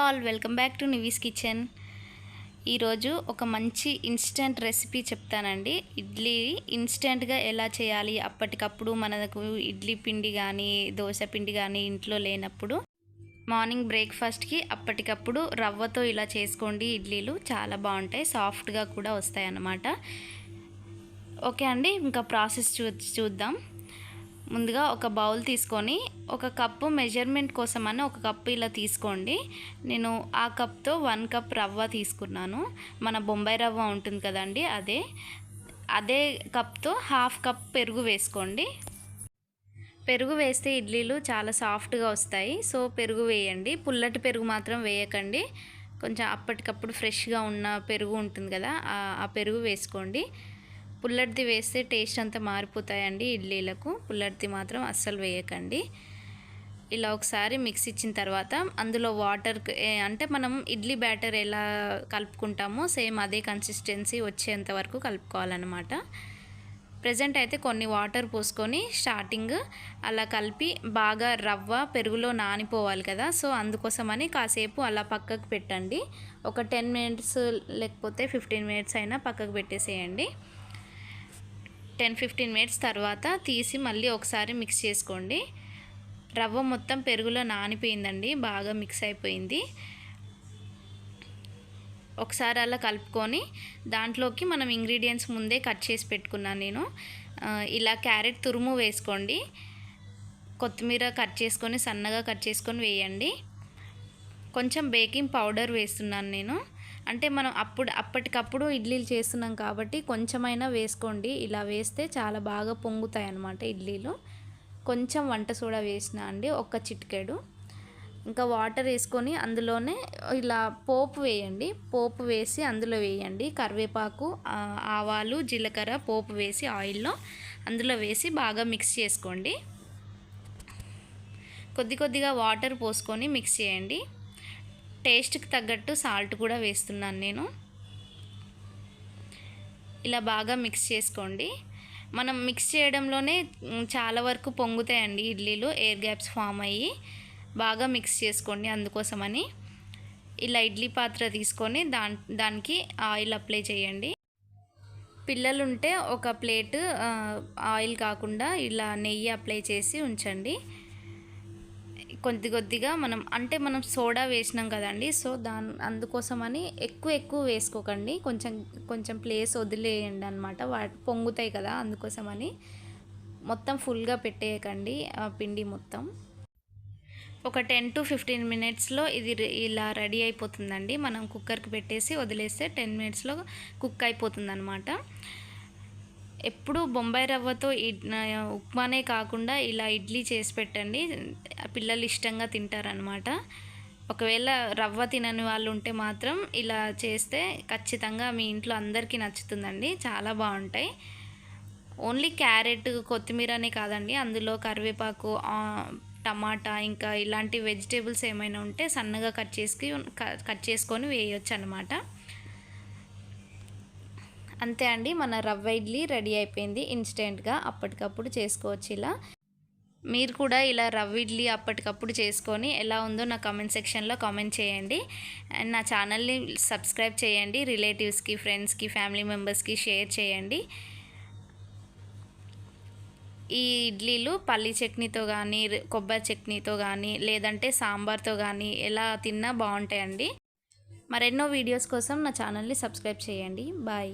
All welcome back to Nivi's kitchen. ఈరోజు ఒక మంచి ఇన్స్టెంట్ రెసిపీ చెప్తానండి. ఇడ్లీ ఇన్స్టెంట్గా ఎలా చేయాలి? అప్పటికప్పుడు మనకు ఇడ్లీ పిండి కానీ దోశ పిండి కానీ ఇంట్లో లేనప్పుడు మార్నింగ్ బ్రేక్ఫాస్ట్కి అప్పటికప్పుడు రవ్వతో ఇలా చేసుకోండి. ఇడ్లీలు చాలా బాగుంటాయి. సాఫ్ట్గా కూడా వస్తాయి అన్నమాట ఓకే అండి ఇంకా ప్రాసెస్ చూ చూద్దాం. ముందుగా ఒక బౌల్ తీసుకొని ఒక కప్పు మెజర్మెంట్ కోసం అని ఒక కప్పు ఇలా తీసుకోండి. నేను ఆ కప్తో వన్ కప్ రవ్వ తీసుకున్నాను. మన బొంబాయి రవ్వ ఉంటుంది కదండి అదే. అదే కప్తో హాఫ్ కప్ పెరుగు వేసుకోండి. పెరుగు వేస్తే ఇడ్లీలు చాలా సాఫ్ట్గా వస్తాయి. సో పెరుగు వేయండి. పుల్లటి పెరుగు మాత్రం వేయకండి. కొంచెం అప్పటికప్పుడు ఫ్రెష్గా ఉన్న పెరుగు ఉంటుంది కదా ఆ పెరుగు వేసుకోండి. పుల్లటిది వేస్తే టేస్ట్ అంతా మారిపోతాయండి ఇడ్లీలకు. పుల్లటిది మాత్రం అస్సలు వేయకండి. ఇలా ఒకసారి మిక్స్ ఇచ్చిన తర్వాత అందులో వాటర్ అంటే మనం ఇడ్లీ బ్యాటర్ ఎలా కలుపుకుంటామో సేమ్ అదే కన్సిస్టెన్సీ వచ్చేంత వరకు కలుపుకోవాలన్నమాట. ప్రజెంట్ అయితే కొన్ని వాటర్ పోసుకొని స్టార్టింగ్ అలా కలిపి బాగా రవ్వ పెరుగులో నానిపోవాలి కదా సో అందుకోసమని కాసేపు అలా పక్కకు పెట్టండి. ఒక టెన్ మినిట్స్ లేకపోతే ఫిఫ్టీన్ మినిట్స్ అయినా పక్కకు పెట్టేసేయండి. టెన్ ఫిఫ్టీన్ మినిట్స్ తర్వాత తీసి మళ్ళీ ఒకసారి మిక్స్ చేసుకోండి. రవ్వ మొత్తం పెరుగులో నానిపోయిందండి బాగా మిక్స్ అయిపోయింది. ఒకసారి అలా కలుపుకొని దాంట్లోకి మనం ఇంగ్రీడియంట్స్ ముందే కట్ చేసి పెట్టుకున్నాను నేను. ఇలా క్యారెట్ తురుము వేసుకోండి. కొత్తిమీర కట్ చేసుకొని సన్నగా కట్ చేసుకొని వేయండి. కొంచెం బేకింగ్ పౌడర్ వేస్తున్నాను నేను. అంటే మనం అప్పుడు అప్పటికప్పుడు ఇడ్లీలు చేస్తున్నాం కాబట్టి కొంచెమైనా వేసుకోండి. ఇలా వేస్తే చాలా బాగా పొంగుతాయి అన్నమాట ఇడ్లీలు. కొంచెం వంట సోడా వేసిన అండి ఒక్క చిటికెడు. ఇంకా వాటర్ వేసుకొని అందులోనే ఇలా పోపు వేయండి. పోపు వేసి అందులో వేయండి. కరివేపాకు ఆవాలు జీలకర్ర పోపు వేసి ఆయిల్లో అందులో వేసి బాగా మిక్స్ చేసుకోండి. కొద్ది కొద్దిగా వాటర్ పోసుకొని మిక్స్ చేయండి. టేస్ట్కి తగ్గట్టు సాల్ట్ కూడా వేస్తున్నాను నేను. ఇలా బాగా మిక్స్ చేసుకోండి. మనం మిక్స్ చేయడంలోనే చాలా వరకు పొంగుతాయండి ఇడ్లీలు ఎయిర్ గ్యాప్స్ ఫామ్ అయ్యి బాగా మిక్స్ చేసుకోండి అందుకోసమని. ఇలా ఇడ్లీ పాత్ర తీసుకొని దాని దానికి ఆయిల్ అప్లై చేయండి. పిల్లలు ఉంటే ఒక ప్లేట్ ఆయిల్ కాకుండా ఇలా నెయ్యి అప్లై చేసి ఉంచండి. కొద్ది కొద్దిగా మనం అంటే మనం సోడా వేసినాం కదండి సో దాని అందుకోసమని ఎక్కువ ఎక్కువ వేసుకోకండి. కొంచెం కొంచెం ప్లేస్ వదిలేయండి అనమాట వా పొంగుతాయి కదా అందుకోసమని మొత్తం ఫుల్గా పెట్టేయకండి ఆ పిండి మొత్తం. ఒక టెన్ టు ఫిఫ్టీన్ మినిట్స్లో ఇది ఇలా రెడీ అయిపోతుందండి. మనం కుక్కర్కి పెట్టేసి వదిలేస్తే టెన్ మినిట్స్లో కుక్ అయిపోతుంది అనమాట ఎప్పుడు బొంబాయి రవ్వతో ఉప్మానే కాకుండా ఇలా ఇడ్లీ చేసి పెట్టండి. పిల్లలు ఇష్టంగా తింటారనమాట ఒకవేళ రవ్వ తినని వాళ్ళు ఉంటే మాత్రం ఇలా చేస్తే ఖచ్చితంగా మీ ఇంట్లో అందరికీ నచ్చుతుందండి. చాలా బాగుంటాయి. ఓన్లీ క్యారెట్ కొత్తిమీరనే కాదండి. అందులో కరివేపాకు టమాటా ఇంకా ఇలాంటి వెజిటేబుల్స్ ఏమైనా ఉంటే సన్నగా కట్ చేసి కట్ చేసుకొని వేయొచ్చు అనమాట అంతే అండి మన రవ్వ ఇడ్లీ రెడీ అయిపోయింది. ఇన్స్టెంట్గా అప్పటికప్పుడు చేసుకోవచ్చు ఇలా. మీరు కూడా ఇలా రవ్వ ఇడ్లీ అప్పటికప్పుడు చేసుకొని ఎలా ఉందో నా కామెంట్ సెక్షన్లో కామెంట్ చేయండి. అండ్ నా ఛానల్ని సబ్స్క్రైబ్ చేయండి రిలేటివ్స్కి ఫ్రెండ్స్కి ఫ్యామిలీ మెంబర్స్కి షేర్ చేయండి. ఈ ఇడ్లీలు పల్లి చట్నీతో కానీ కొబ్బరి చట్నీతో కానీ లేదంటే సాంబార్తో కానీ ఎలా తిన్నా బాగుంటాయండి. మరెన్నో వీడియోస్ కోసం నా ఛానల్ని సబ్స్క్రైబ్ చేయండి. బాయ్.